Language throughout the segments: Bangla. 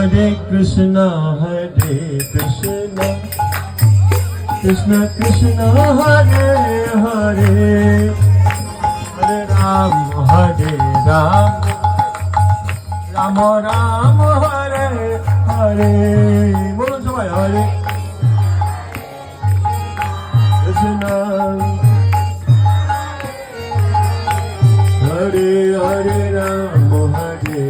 Hare Krishna, Hare Krishna, Krishna Krishna, Hare Hare, Hare Ram, Hare Ram, Ram Ram, Hare Hare. বলুন সবাই হরে কৃষ্ণ হরে হরে রাম হরে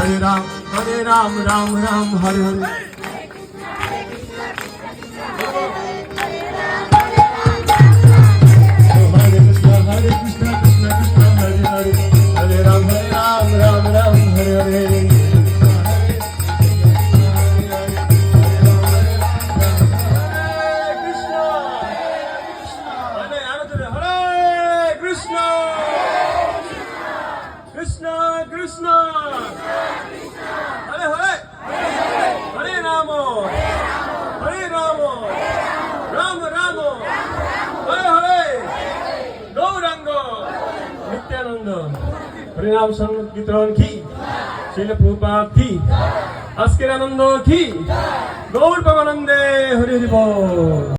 Hare, Ram, Hare Ram, Ram Ram, Hare Hare. Krishna, Krishna, Krishna Krishna, Nityananda, হরিনাম সংকীর্তন কি? শিল প্রপাত কি? আজকের আনন্দ কি? গৌর পাবানন্দে হরি হরি বল।